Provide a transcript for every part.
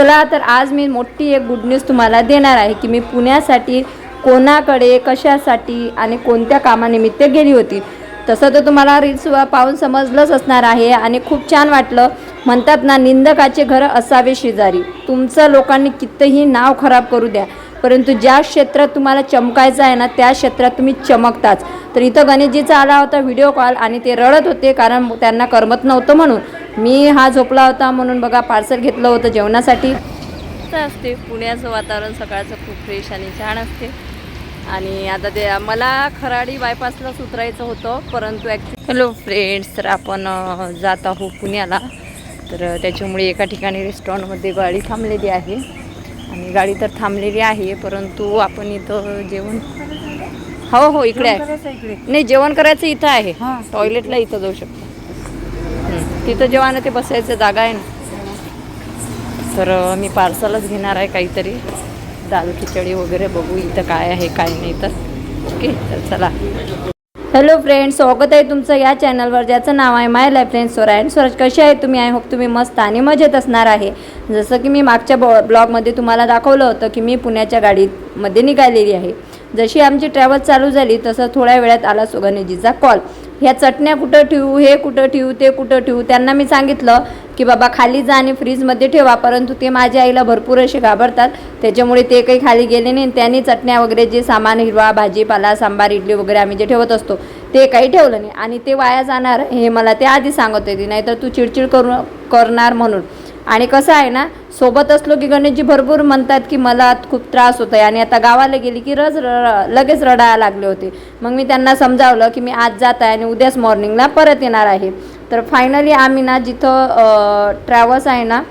चला तर आज मी मोठी एक गुड न्यूज तुम्हाला देणार आहे की मी पुण्यासाठी कोणाकडे कशासाठी आणि कोणत्या कामानिमित्त गेली होती. तसं तर तुम्हाला रील्स पाहून समजलंच असणार आहे आणि खूप छान वाटलं. म्हणतात ना निंदकाचे घर असावे शेजारी. तुमचं लोकांनी कितीही नाव खराब करू द्या परंतु ज्या क्षेत्रात तुम्हाला चमकायचं आहे ना त्या क्षेत्रात तुम्ही चमकताच. तर इथं गणेशजीचा आला होता व्हिडिओ कॉल आणि ते रडत होते कारण त्यांना करमत नव्हतं म्हणून. मी हा झोपला होता म्हणून बघा पार्सल घेतलं होतं जेवणासाठी. असं असते. पुण्याचं वातावरण सकाळचं खूप फ्रेश आणि छान असते. आणि आता ते मला खराडी बायपासलाच उतरायचं होतं परंतु ॲक्च्युली हॅलो फ्रेंड्स तर आपण जात आहोत पुण्याला. तर त्याच्यामुळे एका ठिकाणी रेस्टॉरंटमध्ये गाडी थांबलेली आहे. आणि गाडी तर थांबलेली आहे परंतु आपण इथं जेवण हो हो इकडे आहे. नाही जेवण करायचं इथं आहे. हां. टॉयलेटला इथं जाऊ शकतो. तिथं जेव्हा ना ते बसायचं जागा आहे ना. तर मी पार्सलच घेणार आहे काहीतरी. दाल खिचडी वगैरे बघू इथं काय आहे काय नाही तर. ओके तर चला. हॅलो फ्रेंड्स स्वागत आहे तुमचं या चॅनलवर ज्याचं नाव आहे my life friends Swara Swaraj कसे आहे तुम्ही? आय होप तुम्ही मस्त आणि मजेत असणार आहे. जसं की मी मागच्या बॉ ब्लॉगमध्ये तुम्हाला दाखवलं होतं की मी पुण्याच्या गाडीमध्ये निघालेली आहे. जशी आमची ट्रॅव्हल चालू झाली तसं थोड्या वेळात आला सुगणेजीचा कॉल ह्या चटण्या कुठं ठेवू हे कुठं ठेवू ते कुठं ठेवू? त्यांना मी सांगितलं की बाबा खाली जा आणि फ्रीजमध्ये ठेवा परंतु ते माझ्या आईला भरपूर असे घाबरतात. त्याच्यामुळे ते काही खाली गेले नाही त्यांनी चटण्या वगैरे जे सामान हिरवा भाजीपाला सांबार इडली वगैरे आम्ही जे ठेवत असतो ते काही ठेवलं नाही. आणि ते वाया जाणार हे मला ते आधी सांगत होते नाहीतर तू चिडचिड करू करणार म्हणून. आणि कसं आहे ना सोबत असलो की गणेशजी भरपूर म्हणतात की मला खूप त्रास होत आहे आणि आता गावाला गेली की रज र लगेच रडायला लागले होते. मग मी त्यांना समजावलं की मी आज जात आहे आणि उद्याच मॉर्निंगला परत येणार आहे. तर फायनली आम्ही ना जिथं ट्रॅव्हल्स आहे ना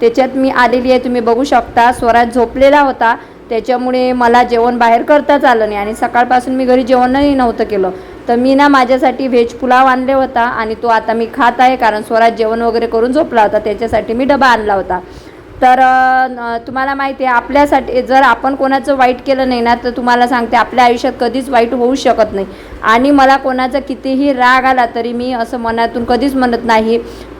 त्याच्यात मी आलेली आहे तुम्ही बघू शकता. स्वराज झोपलेला होता. त्याच्यामुळे मला जेवण बाहेर करताच आलं नाही आणि सकाळपासून मी घरी जेवणही नव्हतं केलं. तर मी ना माझ्यासाठी व्हेज पुलाव आणले होता आणि तो आता मी खात आहे कारण स्वराज जेवण वगैरे करून झोपला होता त्याच्यासाठी मी डबा आणला होता. तर तुम्हाला माहिती आहे आपल्यासाठी जर आपण कोणाचं वाईट केलं नाही ना तर तुम्हाला सांगते आपल्या आयुष्यात कधीच वाईट होऊ शकत नाही. आणि मला कोणाचा कितीही राग आला तरी मी असं मनातून कधीच म्हणत नाही.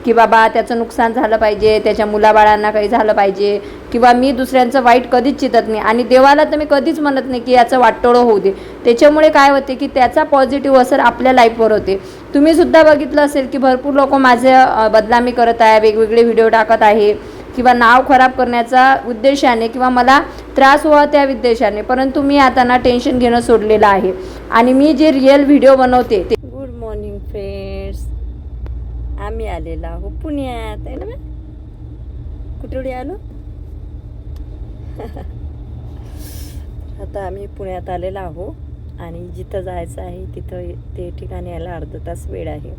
की बाबा त्याचं नुकसान झालं पाहिजे त्याच्या मुलाबाळांना काही झालं पाहिजे किंवा मी दुसऱ्यांचं वाईट कधीच चितत नाही. आणि देवाला तर मी कधीच म्हणत नाही की याचं वाटोळं होऊ दे. त्याच्यामुळे काय होते की त्याचा पॉझिटिव्ह असर आपल्या लाईफवर होते. तुम्ही सुद्धा बघितलं असेल की भरपूर लोक माझे बदनामी करत आहे वेगवेगळे व्हिडिओ टाकत आहे किंवा नाव खराब करण्याचा उद्देशाने किंवा मला त्रास व्हावा त्या उद्देशाने परंतु मी आता ना टेन्शन घेणं सोडलेलं आहे. आणि मी जे रिअल व्हिडिओ बनवते ते गुड मॉर्निंग फ्रेंड्स आम्ही आलेलो. आहो पुण्यात आहे ना कुठे आलो? आता आम्ही पुण्यात आलेलो आहो आणि जिथं जायचं आहे तिथं ते ठिकाणी यायला अर्धा तास वेळ आहे.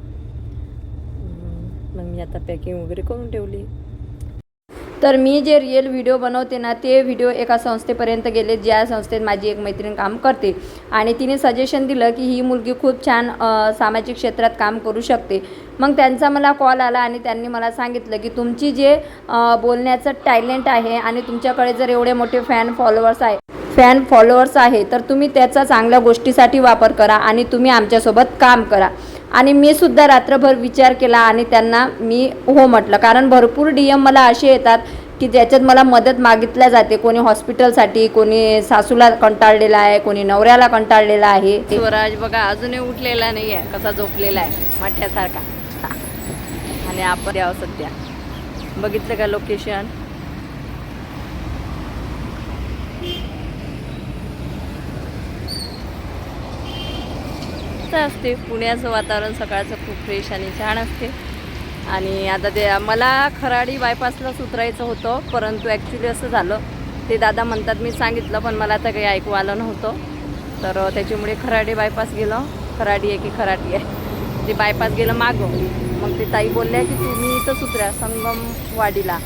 मग मी आता पॅकिंग वगैरे करून ठेवली. तर मी जे रिअल व्हिडिओ बनवते ना ते व्हिडिओ एका संस्थेपर्यंत गेले ज्या संस्थेत माझी एक मैत्रीण काम करते. आणि तिने सजेशन दिलं की ही मुलगी खूप छान सामाजिक क्षेत्रात काम करू शकते. मग त्यांचा मला कॉल आला आणि त्यांनी मला सांगितलं की तुमची जे बोलण्याचं टॅलेंट आहे आणि तुमच्याकडे जर एवढे मोठे फॅन फॉलोअर्स आहे फॅन फॉलोअर्स आहे तर तुम्ही त्याचा चांगल्या गोष्टीसाठी वापर करा आणि तुम्ही आमच्यासोबत काम करा. आणि मी सुद्धा रात्रभर विचार केला आणि त्यांना मी हो म्हटलं. कारण भरपूर डी एम मला असे येतात की ज्याच्यात मला मदत मागितल्या जाते. कोणी हॉस्पिटलसाठी कोणी सासूला कंटाळलेला आहे कोणी नवऱ्याला कंटाळलेला आहे. स्वराज बघा अजूनही उठलेला नाही आहे कसा झोपलेला आहे? मठ्यासारखा. आणि आपण द्यावं सध्या. बघितलं का लोकेशन मस्त असते. पुण्याचं वातावरण सकाळचं खूप फ्रेश आणि छान असते. आणि आता ते मला खराडी बायपासलाच उतरायचं होतं परंतु ॲक्च्युली असं झालं. ते दादा म्हणतात मी सांगितलं पण मला आता काही ऐकू आलं नव्हतं. तर त्याच्यामुळे खराडी बायपास गेलं. खराडी आहे की खराडी आहे? ते बायपास गेलं मागं. मग ते ताई बोलल्या की तुम्ही इथंच उतरा संगम वाडीला.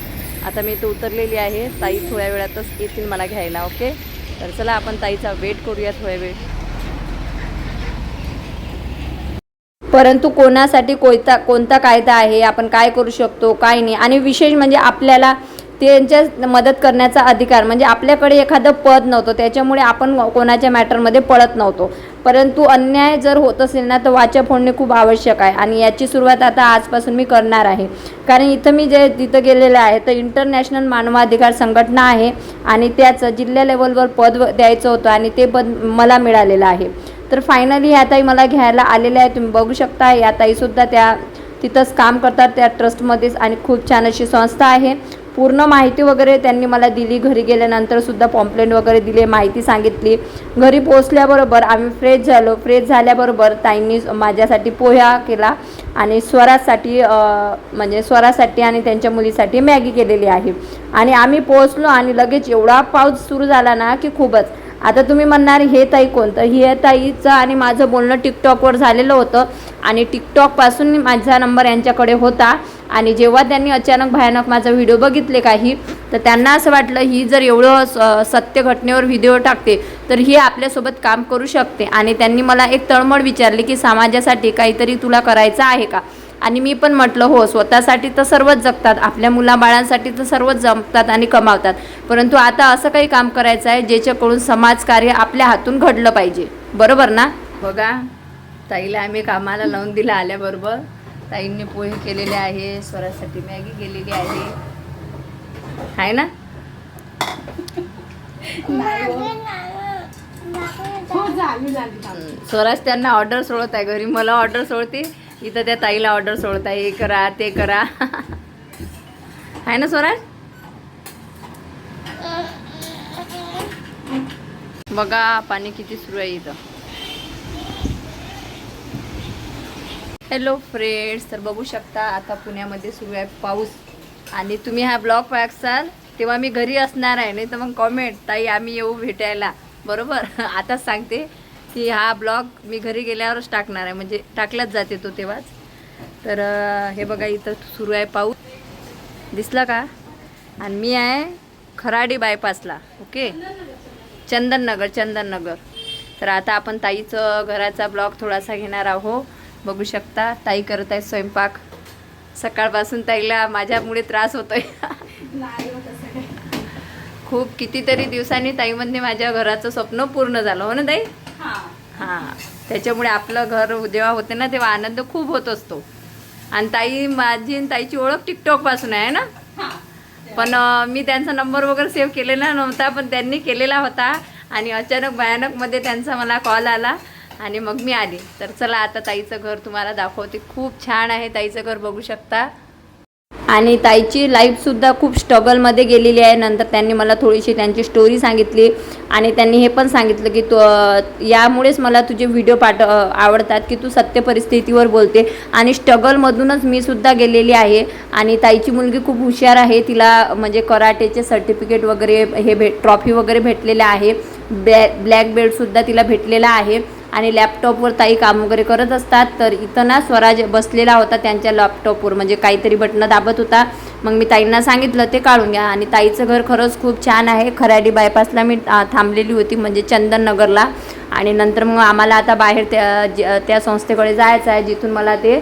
आता मी इथं उतरलेली आहे. ताई थोड्या वेळातच येतील मला घ्यायला ओके तर चला आपण ताईचा वेट करूया थोड्या वेळ. परंतु कोणासाठी कोयता कोणता कायदा आहे आपण काय करू शकतो काय नाही. आणि विशेष म्हणजे आपल्याला त्यांच्या मदत करण्याचा अधिकार म्हणजे आपल्याकडे एखादं पद नव्हतं त्याच्यामुळे आपण कोणाच्या मॅटरमध्ये पळत नव्हतो. परंतु अन्याय जर होत असेल ना तर वाचा फोडणे खूप आवश्यक आहे. आणि याची सुरुवात आता आजपासून मी करणार आहे. कारण इथं मी जे तिथं गेलेलं आहे तर इंटरनॅशनल मानवाधिकार संघटना आहे. आणि त्याचं जिल्हा लेवलवर पद व- द्यायचं होतं आणि ते पद मला मिळालेलं आहे. तर फायनली ह्या ताई मला घ्यायला आलेल्या आहे तुम्ही बघू शकता या ताईसुद्धा त्या तिथंच काम करतात त्या ट्रस्टमध्येच आणि खूप छान अशी संस्था आहे. पूर्ण माहिती वगैरे त्यांनी मला दिली घरी गेल्यानंतरसुद्धा पॉम्प्लेट वगैरे दिले माहिती सांगितली. घरी पोचल्याबरोबर आम्ही फ्रेश झालो फ्रेश झाल्याबरोबर ताईंनी माझ्यासाठी पोह्या केला आणि स्वरासाठी म्हणजे स्वरासाठी आणि त्यांच्या मुलीसाठी मॅगी केलेली आहे. आणि आम्ही पोहोचलो आणि लगेच एवढा पाऊस सुरू झाला ना की खूपच. आता तुम्ही म्हणणार हे ताई कोणतं? हे ताईचं आणि माझं बोलणं टिकटॉकवर झालेलं होतं आणि टिकटॉकपासून माझा नंबर यांच्याकडे होता आणि जेव्हा त्यांनी अचानक भयानक माझा व्हिडिओ बघितले काही तर त्यांना असं वाटलं ही जर एवढं स- सत्य घटनेवर व्हिडिओ टाकते तर ही आपल्यासोबत काम करू शकते. आणि त्यांनी मला एक तळमळ विचारली की समाजासाठी काहीतरी तुला करायचं आहे का? आणि मी पण म्हटलं हो स्वतःसाठी तर सर्वच जगतात आपल्या मुलाबाळांसाठी तर सर्वच जमतात आणि कमावतात. परंतु आता असं काही काम करायचं आहे ज्याच्याकडून समाजकार्य आपल्या हातून घडलं पाहिजे. बरोबर ना? बघा ताईला आम्ही कामाला लावून दिलं आल्याबरोबर. ताईंनी पोहे केलेले आहे स्वरासाठी मॅगी केलेली आहे. आहे ना? हम्म, स्वराज त्यांना ऑर्डर सोडत आहे घरी मला ऑर्डर सोडते इथं त्या ताईला ऑर्डर सोडताय हे करा ते करा. आहे ना स्वराज? बघा पाणी किती सुरू आहे इथं. हॅलो फ्रेंड्स तर बघू शकता आता पुण्यामध्ये सुरू आहे पाऊस. आणि तुम्ही हा ब्लॉग पाहसाल तेव्हा मी घरी असणार आहे नाही तर मग कॉमेंट ताई आम्ही येऊ भेटायला. बरोबर? आताच सांगते. की हा ब्लॉग मी घरी गेल्यावरच टाकणार आहे. म्हणजे टाकलाच जाते तो तेव्हाच. तर हे बघा इथं सुरू आहे पाऊस. दिसला का? आणि मी आहे खराडी बायपासला ओके? चंदननगर चंदननगर. तर आता आपण ताईचं घराचा ब्लॉग थोडासा घेणार आहो. बघू शकता ताई करत आहे स्वयंपाक. सकाळपासून ताईला माझ्यामुळे त्रास होतोय. खूप कितीतरी दिवसांनी ताईमध्ये माझ्या घराचं स्वप्न पूर्ण झालं. हो ना ताई? हां. त्याच्यामुळे आपलं घर जेव्हा होते ना तेव्हा आनंद खूप होत असतो. आणि ताई माझी आणि ताईची ओळख टिकटॉकपासून आहे ना? पण मी त्यांचा नंबर वगैरे सेव्ह केलेला नव्हता पण त्यांनी केलेला होता. आणि अचानक भयानकमध्ये त्यांचा मला कॉल आला आणि मग मी आली. तर चला आता ताईचं घर तुम्हाला दाखवते. खूप छान आहे ताईचं घर बघू शकता. आणि ताईची लाईफसुद्धा खूप स्ट्रगलमध्ये गेलेली आहे. नंतर त्यांनी मला थोडीशी त्यांची स्टोरी सांगितली आणि त्यांनी हे पण सांगितलं की तू यामुळेच मला तुझे व्हिडिओ पाठ आवडतात की तू सत्य परिस्थितीवर बोलते आणि स्ट्रगलमधूनच मी सुद्धा गेलेली आहे. आणि ताईची मुलगी खूप हुशार आहे. तिला म्हणजे कराटेचे सर्टिफिकेट वगैरे हे भेट ट्रॉफी वगैरे भेटलेले आहे. ब्लॅ ब्लॅक बेल्टसुद्धा तिला भेटलेला आहे. आणि लॅपटॉपवर ताई काम वगैरे करत असतात. तर इथं ना स्वराज बसलेला होता त्यांच्या लॅपटॉपवर म्हणजे काहीतरी बटणं दाबत होता. मग मी ताईंना सांगितलं ते काढून घ्या. आणि ताईचं घर खरंच खूप छान आहे. खराडी बायपासला मी थांबलेली होती म्हणजे चंदननगरला. आणि नंतर मग आम्हाला आता बाहेर त्या ज- त्या संस्थेकडे जायचं आहे जिथून मला ते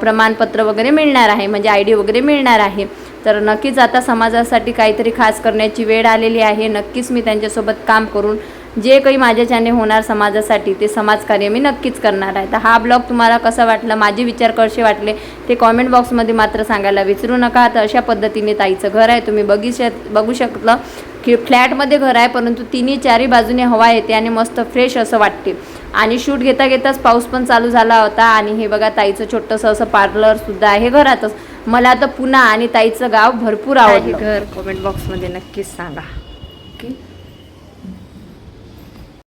प्रमाणपत्र वगैरे मिळणार आहे. म्हणजे आय डी वगैरे मिळणार आहे. तर नक्कीच आता समाजासाठी काहीतरी खास करण्याची वेळ आलेली आहे. नक्कीच मी त्यांच्यासोबत काम करून जे काही माझ्याच्याने होणार समाजासाठी ते समाजकार्य मी नक्कीच करणार आहे. तर हा ब्लॉग तुम्हाला कसा वाटला माझे विचार कसे वाटले ते कॉमेंट बॉक्समध्ये मात्र सांगायला विसरू नका. तर अशा पद्धतीने ताईचं घर आहे. तुम्ही बघू शक बघू शकलं की फ्लॅटमध्ये घर आहे परंतु तिन्ही चारी बाजूने हवा येते आणि मस्त फ्रेश असं वाटते. आणि शूट घेता घेताच पाऊस पण चालू झाला होता आणि हे बघा ताईचं छोटंसं असं पार्लरसुद्धा आहे घरातच. मला आता पुन्हा आणि ताईचं गाव भरपूर आवडलं. घर कमेंट बॉक्समध्ये नक्कीच सांगा.